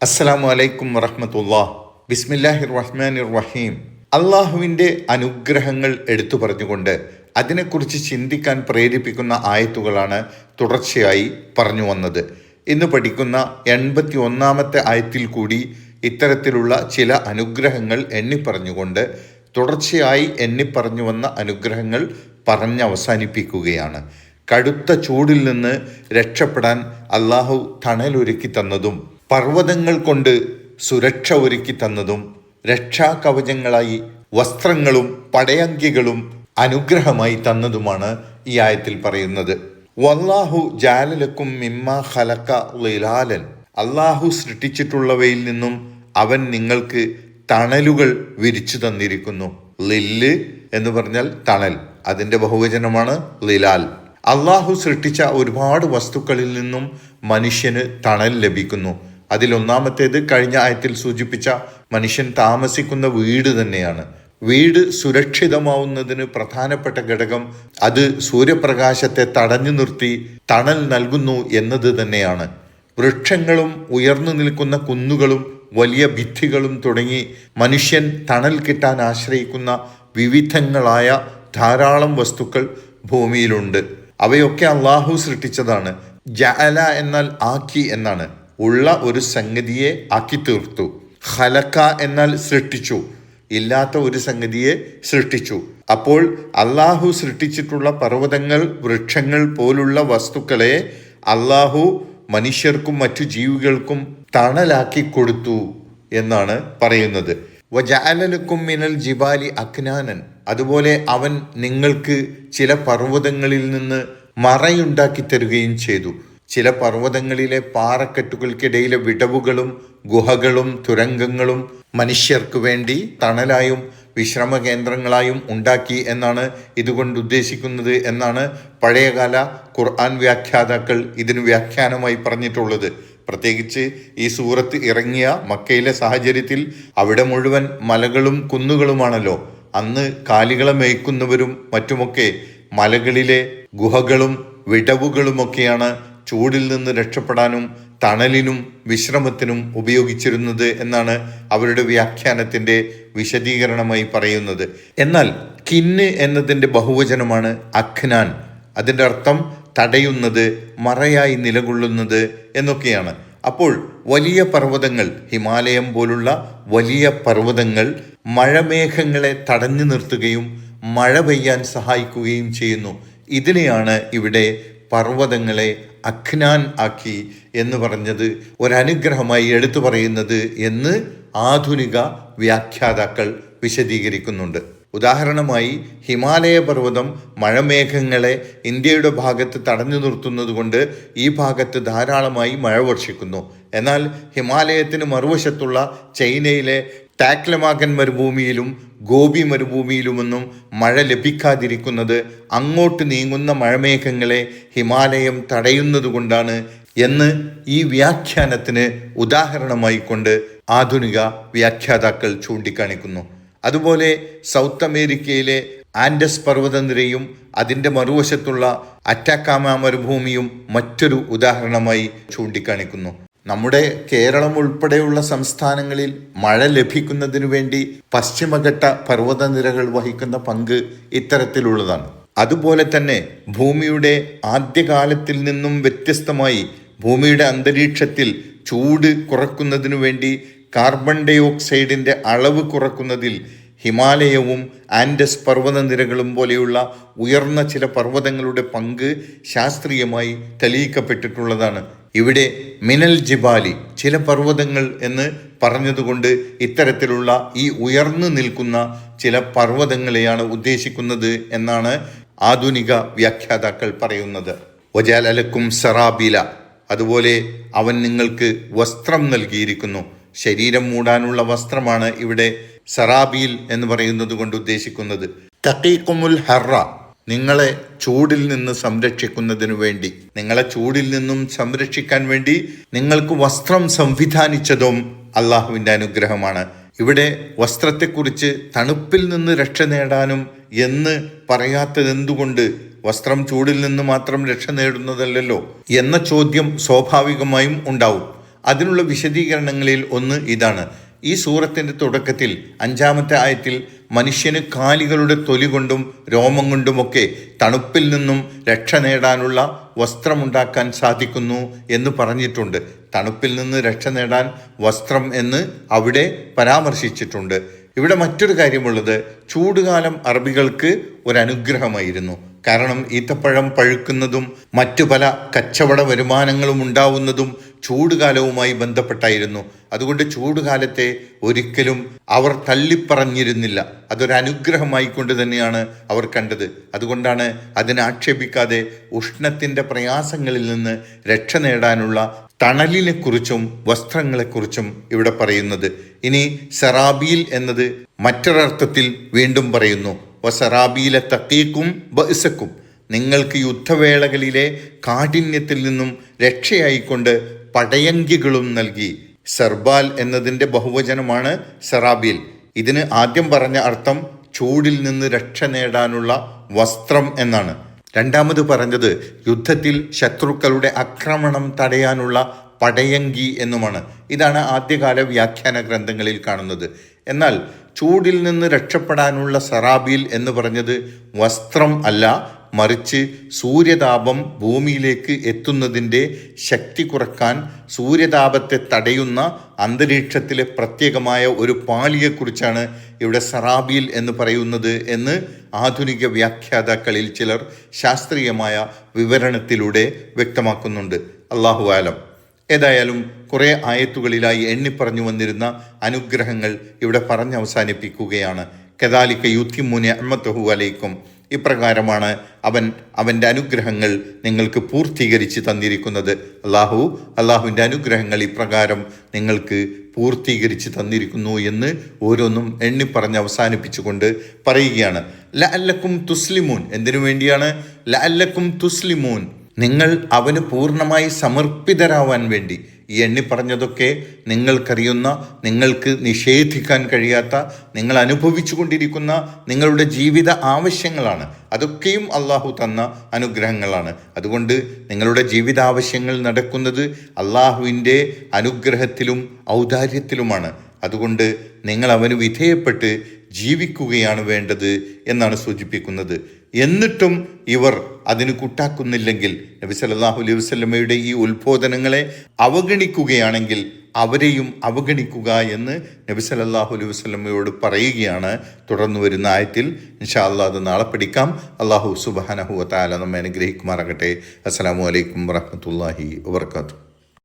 അസ്സലാമു അലൈക്കും വറഹമത്തുല്ലാ ബിസ്മില്ലാഹിർ റഹ്മാനിർ റഹീം അള്ളാഹുവിന്റെ അനുഗ്രഹങ്ങൾ എടുത്തു പറഞ്ഞുകൊണ്ട് അതിനെക്കുറിച്ച് ചിന്തിക്കാൻ പ്രേരിപ്പിക്കുന്ന ആയത്തുകളാണ് തുടർച്ചയായി പറഞ്ഞു വന്നത്. ഇന്ന് പഠിക്കുന്ന എൺപത്തി ഒന്നാമത്തെ ആയത്തിൽ കൂടി ഇത്തരത്തിലുള്ള ചില അനുഗ്രഹങ്ങൾ എണ്ണിപ്പറഞ്ഞുകൊണ്ട് തുടർച്ചയായി എണ്ണിപ്പറഞ്ഞു വന്ന അനുഗ്രഹങ്ങൾ പറഞ്ഞവസാനിപ്പിക്കുകയാണ് കടുത്ത ചൂടിൽ നിന്ന് രക്ഷപ്പെടാൻ അള്ളാഹു തണലൊരുക്കി തന്നതും പർവതങ്ങൾ കൊണ്ട് സുരക്ഷ ഒരുക്കി തന്നതും രക്ഷാകവചങ്ങളായി വസ്ത്രങ്ങളും പടയങ്കികളും അനുഗ്രഹമായി തന്നതുമാണ് ഈ ആയത്തിൽ പറയുന്നത്. വല്ലാഹു ജാലലക്കും മിമ്മ ഖലക്ക ലിലാലൻ. അള്ളാഹു സൃഷ്ടിച്ചിട്ടുള്ളവയിൽ നിന്നും അവൻ നിങ്ങൾക്ക് തണലുകൾ വിരിച്ചു തന്നിരിക്കുന്നു. ലില്ല് എന്ന് പറഞ്ഞാൽ തണൽ അതിന്റെ ബഹുവചനമാണ് ലിലാൽ. അള്ളാഹു സൃഷ്ടിച്ച ഒരുപാട് വസ്തുക്കളിൽ നിന്നും മനുഷ്യന് തണൽ ലഭിക്കുന്നു. അതിലൊന്നാമത്തേത് കഴിഞ്ഞ ആയത്തിൽ സൂചിപ്പിച്ച മനുഷ്യൻ താമസിക്കുന്ന വീട് തന്നെയാണ്. വീട് സുരക്ഷിതമാവുന്നതിന് പ്രധാനപ്പെട്ട ഘടകം അത് സൂര്യപ്രകാശത്തെ തടഞ്ഞു നിർത്തി തണൽ നൽകുന്നു എന്നത് തന്നെയാണ്. വൃക്ഷങ്ങളും ഉയർന്നു നിൽക്കുന്ന കുന്നുകളും വലിയ ഭിത്തികളും തുടങ്ങി മനുഷ്യൻ തണൽ കിട്ടാൻ ആശ്രയിക്കുന്ന വിവിധങ്ങളായ ധാരാളം വസ്തുക്കൾ ഭൂമിയിലുണ്ട്. അവയൊക്കെ അള്ളാഹു സൃഷ്ടിച്ചതാണ്. ജഅല എന്നാൽ ആക്കി എന്നാണ്. ഉള്ള ഒരു സംഗതിയെ ആക്കി തീർത്തു ഖലക്ക എന്നാൽ സൃഷ്ടിച്ചു. ഇല്ലാത്ത ഒരു സംഗതിയെ സൃഷ്ടിച്ചു. അപ്പോൾ അള്ളാഹു സൃഷ്ടിച്ചിട്ടുള്ള പർവതങ്ങൾ വൃക്ഷങ്ങൾ പോലുള്ള വസ്തുക്കളെ അള്ളാഹു മനുഷ്യർക്കും മറ്റു ജീവികൾക്കും തണലാക്കി കൊടുത്തു എന്നാണ് പറയുന്നത്. വജാലലക്കും മിനൽ ജിബാലി അക്നാനൻ. അതുപോലെ അവൻ നിങ്ങൾക്ക് ചില പർവതങ്ങളിൽ നിന്ന് മറയുണ്ടാക്കി തരുകയും ചെയ്തു. ചില പർവതങ്ങളിലെ പാറക്കെട്ടുകൾക്കിടയിലെ വിടവുകളും ഗുഹകളും തുരങ്കങ്ങളും മനുഷ്യർക്ക് വേണ്ടി തണലായും വിശ്രമ കേന്ദ്രങ്ങളായും ഉണ്ടാക്കി എന്നാണ് ഇതുകൊണ്ട് ഉദ്ദേശിക്കുന്നത് എന്നാണ് പഴയകാല ഖുർആൻ വ്യാഖ്യാതാക്കൾ ഇതിന് വ്യാഖ്യാനമായി പറഞ്ഞിട്ടുള്ളത്. പ്രത്യേകിച്ച് ഈ സൂറത്ത് ഇറങ്ങിയ മക്കയിലെ സാഹചര്യത്തിൽ അവിടെ മുഴുവൻ മലകളും കുന്നുകളുമാണല്ലോ. അന്ന് കാലികളെ മേയ്ക്കുന്നവരും മറ്റുമൊക്കെ മലകളിലെ ഗുഹകളും വിടവുകളുമൊക്കെയാണ് ചൂടിൽ നിന്ന് രക്ഷപ്പെടാനും തണലിനും വിശ്രമത്തിനും ഉപയോഗിച്ചിരുന്നത് എന്നാണ് അവരുടെ വ്യാഖ്യാനത്തിന്റെ വിശദീകരണമായി പറയുന്നത്. എന്നാൽ കിന്ന് എന്നതിന്റെ ബഹുവചനമാണ് അഖ്നാൻ. അതിന്റെ അർത്ഥം തടയുന്നത് മറയായി നിലകൊള്ളുന്നത് എന്നൊക്കെയാണ്. അപ്പോൾ വലിയ പർവതങ്ങൾ ഹിമാലയം പോലുള്ള വലിയ പർവതങ്ങൾ മഴമേഘങ്ങളെ തടഞ്ഞു നിർത്തുകയും മഴ പെയ്യാൻ സഹായിക്കുകയും ചെയ്യുന്നു. ഇതിനെയാണ് ഇവിടെ പർവതങ്ങളെ അഖ്നാൻ ആക്കി എന്ന് പറഞ്ഞത് ഒരനുഗ്രഹമായി എടുത്തു പറയുന്നത് എന്ന് ആധുനിക വ്യാഖ്യാതാക്കൾ വിശദീകരിക്കുന്നുണ്ട്. ഉദാഹരണമായി ഹിമാലയ പർവതം മഴമേഘങ്ങളെ ഇന്ത്യയുടെ ഭാഗത്ത് തടഞ്ഞു നിർത്തുന്നത് കൊണ്ട് ഈ ഭാഗത്ത് ധാരാളമായി മഴ വർഷിക്കുന്നു. എന്നാൽ ഹിമാലയത്തിന് മറുവശത്തുള്ള ചൈനയിലെ ടാക്ലമാകൻ മരുഭൂമിയിലും ഗോപി മരുഭൂമിയിലുമൊന്നും മഴ ലഭിക്കാതിരിക്കുന്നത് അങ്ങോട്ട് നീങ്ങുന്ന മഴമേഘങ്ങളെ ഹിമാലയം തടയുന്നതുകൊണ്ടാണ് എന്ന് ഈ വ്യാഖ്യാനത്തിന് ഉദാഹരണമായി കൊണ്ട് ആധുനിക വ്യാഖ്യാതാക്കൾ ചൂണ്ടിക്കാണിക്കുന്നു. അതുപോലെ സൗത്ത് അമേരിക്കയിലെ ആൻഡസ് പർവതനിരയും അതിന്റെ മറുവശത്തുള്ള അറ്റാക്കാമ മരുഭൂമിയും മറ്റൊരു ഉദാഹരണമായി ചൂണ്ടിക്കാണിക്കുന്നു. നമ്മുടെ കേരളം ഉൾപ്പെടെയുള്ള സംസ്ഥാനങ്ങളിൽ മഴ ലഭിക്കുന്നതിനു വേണ്ടി പശ്ചിമഘട്ട പർവതനിരകൾ വഹിക്കുന്ന പങ്ക് ഇത്തരത്തിലുള്ളതാണ്. അതുപോലെ തന്നെ ഭൂമിയുടെ ആദ്യകാലത്തിൽ നിന്നും വ്യത്യസ്തമായി ഭൂമിയുടെ അന്തരീക്ഷത്തിൽ ചൂട് കുറക്കുന്നതിനു വേണ്ടി കാർബൺ ഡൈ ഓക്സൈഡിന്റെ അളവ് കുറക്കുന്നതിൽ ഹിമാലയവും ആൻഡസ് പർവതനിരകളും പോലെയുള്ള ഉയർന്ന ചില പർവതങ്ങളുടെ പങ്ക് ശാസ്ത്രീയമായി തെളിയിക്കപ്പെട്ടിട്ടുള്ളതാണ്. ഇവിടെ മിനൽ ജിബാലി ചില പർവതങ്ങൾ എന്ന് പറഞ്ഞതുകൊണ്ട് ഇത്തരത്തിലുള്ള ഈ ഉയർന്നു നിൽക്കുന്ന ചില പർവതങ്ങളെയാണ് ഉദ്ദേശിക്കുന്നത് എന്നാണ് ആധുനിക വ്യാഖ്യാതാക്കൾ പറയുന്നത്. വജാലലക്കും സറാബില അതുപോലെ അവൻ നിങ്ങൾക്ക് വസ്ത്രം നൽകിയിരിക്കുന്നു. ശരീരം മൂടാനുള്ള വസ്ത്രമാണ് ഇവിടെ സറാബീൽ എന്ന് പറയുന്നത് കൊണ്ട് ഉദ്ദേശിക്കുന്നത്. തക്കീക്കുമുൽ ഹറ നിങ്ങളെ ചൂടിൽ നിന്ന് സംരക്ഷിക്കുന്നതിനു വേണ്ടി. നിങ്ങളെ ചൂടിൽ നിന്നും സംരക്ഷിക്കാൻ വേണ്ടി നിങ്ങൾക്ക് വസ്ത്രം സംവിധാനിച്ചതും അള്ളാഹുവിന്റെ അനുഗ്രഹമാണ്. ഇവിടെ വസ്ത്രത്തെക്കുറിച്ച് തണുപ്പിൽ നിന്ന് രക്ഷ നേടാനും എന്ന് പറയാത്തത് എന്തുകൊണ്ട് വസ്ത്രം ചൂടിൽ നിന്ന് മാത്രം രക്ഷ നേടുന്നതല്ലല്ലോ എന്ന ചോദ്യം സ്വാഭാവികമായും ഉണ്ടാവും. അതിനുള്ള വിശദീകരണങ്ങളിൽ ഒന്ന് ഇതാണ്. ഈ സൂറത്തിന്റെ തുടക്കത്തിൽ അഞ്ചാമത്തെ ആയത്തിൽ മനുഷ്യന് കാലികളുടെ തൊലി കൊണ്ടും രോമം കൊണ്ടുമൊക്കെ തണുപ്പിൽ നിന്നും രക്ഷ നേടാനുള്ള വസ്ത്രമുണ്ടാക്കാൻ സാധിക്കുന്നു എന്ന് പറഞ്ഞിട്ടുണ്ട്. തണുപ്പിൽ നിന്ന് രക്ഷ നേടാൻ വസ്ത്രം എന്ന് അവിടെ പരാമർശിച്ചിട്ടുണ്ട്. ഇവിടെ മറ്റൊരു കാര്യമുള്ളത് ചൂടുകാലം അറബികൾക്ക് ഒരനുഗ്രഹമായിരുന്നു. കാരണം ഈത്തപ്പഴം പഴുക്കുന്നതും മറ്റു പല കച്ചവട വരുമാനങ്ങളും ഉണ്ടാവുന്നതും ചൂടുകാലവുമായി ബന്ധപ്പെട്ടായിരുന്നു. അതുകൊണ്ട് ചൂടുകാലത്തെ ഒരിക്കലും അവർ തള്ളിപ്പറഞ്ഞിരുന്നില്ല. അതൊരു കൊണ്ട് തന്നെയാണ് അവർ കണ്ടത്. അതുകൊണ്ടാണ് അതിനെ ആക്ഷേപിക്കാതെ ഉഷ്ണത്തിന്റെ പ്രയാസങ്ങളിൽ നിന്ന് രക്ഷ നേടാനുള്ള തണലിനെക്കുറിച്ചും വസ്ത്രങ്ങളെക്കുറിച്ചും ഇവിടെ പറയുന്നത്. ഇനി സെറാബീൽ എന്നത് മറ്റൊരർത്ഥത്തിൽ വീണ്ടും പറയുന്നു. വസറാബീലെ തക്കീക്കും ബഇസക്കും. നിങ്ങൾക്ക് യുദ്ധവേളകളിലെ കാഠിന്യത്തിൽ നിന്നും രക്ഷയായിക്കൊണ്ട് പടയങ്കികളും നൽകി. സർബാൽ എന്നതിന്റെ ബഹുവചനമാണ് സെറാബീൽ. ഇതിന് ആദ്യം പറഞ്ഞ അർത്ഥം ചൂടിൽ നിന്ന് രക്ഷ നേടാനുള്ള വസ്ത്രം എന്നാണ്. രണ്ടാമത് പറഞ്ഞത് യുദ്ധത്തിൽ ശത്രുക്കളുടെ ആക്രമണം തടയാനുള്ള പടയങ്കി എന്നുമാണ്. ഇതാണ് ആദ്യകാല വ്യാഖ്യാന ഗ്രന്ഥങ്ങളിൽ കാണുന്നത്. എന്നാൽ ചൂടിൽ നിന്ന് രക്ഷപ്പെടാനുള്ള സറാബീൽ എന്ന് പറഞ്ഞത് വസ്ത്രം അല്ല മറിച്ച് സൂര്യതാപം ഭൂമിയിലേക്ക് എത്തുന്നതിന്റെ ശക്തി കുറയ്ക്കാൻ സൂര്യതാപത്തെ തടയുന്ന അന്തരീക്ഷത്തിലെ പ്രത്യേകമായ ഒരു പാളിയെക്കുറിച്ചാണ് ഇവിടെ സറാബിയിൽ എന്ന് പറയുന്നത് എന്ന് ആധുനിക വ്യാഖ്യാതാക്കളിൽ ചിലർ ശാസ്ത്രീയമായ വിവരണത്തിലൂടെ വ്യക്തമാക്കുന്നുണ്ട്. അള്ളാഹു ആലം. ഏതായാലും കുറേ ആയത്തുകളിലായി എണ്ണിപ്പറഞ്ഞു വന്നിരുന്ന അനുഗ്രഹങ്ങൾ ഇവിടെ പറഞ്ഞ് അവസാനിപ്പിക്കുകയാണ് കദാലിക്ക യുദ്ധിമുനെ അമ്മത്തഹു അലൈക്കും. ഇപ്രകാരമാണ് അവൻ അവന്റെ അനുഗ്രഹങ്ങൾ നിങ്ങൾക്ക് പൂർത്തീകരിച്ച് തന്നിരിക്കുന്നത്. അള്ളാഹു അള്ളാഹുവിന്റെ അനുഗ്രഹങ്ങൾ ഇപ്രകാരം നിങ്ങൾക്ക് പൂർത്തീകരിച്ച് തന്നിരിക്കുന്നു എന്ന് ഓരോന്നും എണ്ണിപ്പറഞ്ഞ് അവസാനിപ്പിച്ചുകൊണ്ട് പറയുകയാണ്. ല അല്ലക്കും തുസ്ലിമൂൻ. എന്തിനു വേണ്ടിയാണ്? ല അല്ലക്കും തുസ്ലിമൂൻ. നിങ്ങൾ അവന് പൂർണമായി സമർപ്പിതരാവാൻ വേണ്ടി ഈ എണ്ണി പറഞ്ഞതൊക്കെ നിങ്ങൾക്കറിയുന്ന നിങ്ങൾക്ക് നിഷേധിക്കാൻ കഴിയാത്ത നിങ്ങൾ അനുഭവിച്ചു കൊണ്ടിരിക്കുന്ന നിങ്ങളുടെ ജീവിത ആവശ്യങ്ങളാണ്. അതൊക്കെയും അള്ളാഹു തന്ന അനുഗ്രഹങ്ങളാണ്. അതുകൊണ്ട് നിങ്ങളുടെ ജീവിതാവശ്യങ്ങൾ നടക്കുന്നത് അള്ളാഹുവിന്റെ അനുഗ്രഹത്തിലും ഔദാര്യത്തിലുമാണ്. അതുകൊണ്ട് നിങ്ങൾ അവന് വിധേയപ്പെട്ട് ജീവിക്കുകയാണ് വേണ്ടത് എന്നാണ് സൂചിപ്പിക്കുന്നത്. എന്നിട്ടും ഇവർ അതിന് കൂട്ടാക്കുന്നില്ലെങ്കിൽ നബി സല്ലാഹു അലൈഹി വസ്ലമയുടെ ഈ ഉത്ബോധനങ്ങളെ അവഗണിക്കുകയാണെങ്കിൽ അവരെയും അവഗണിക്കുക എന്ന് നബി സല്ലല്ലാഹു അലൈഹി വസ്ലമയോട് പറയുകയാണ്. തുടർന്ന് വരുന്ന ആയത്തിൽ ഇൻഷാ അത് നാളെ പഠിക്കാം. അള്ളാഹു സുബാനഹു വാല നമ്മെ അനുഗ്രഹിക്കുമാറാകട്ടെ. അസ്സാം വലൈക്കും വറഹ്മത്തുള്ളാഹി വബർക്കാത്തു